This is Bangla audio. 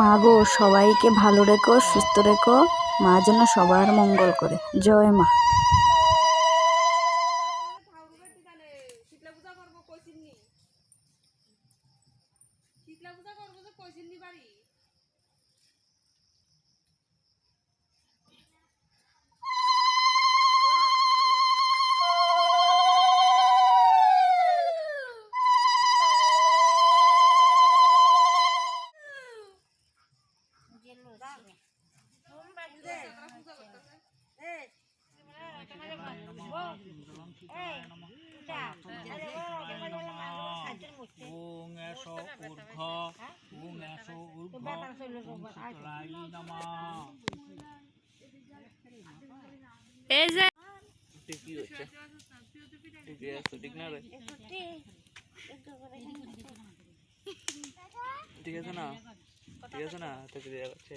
মা গো সবাইকে ভালো রেখো সুস্থ রেখো। মা যেন সবার মঙ্গল করে। জয় মা। ওং এস ঊর্ধ্ব ওং এস ঊর্ধ্ব ওং নমঃ এই যে ঠিকই হচ্ছে ঠিকই আছে ঠিক না রে ঠিক আছে না ঠিক আছে না তো ক্লিয়ার আছে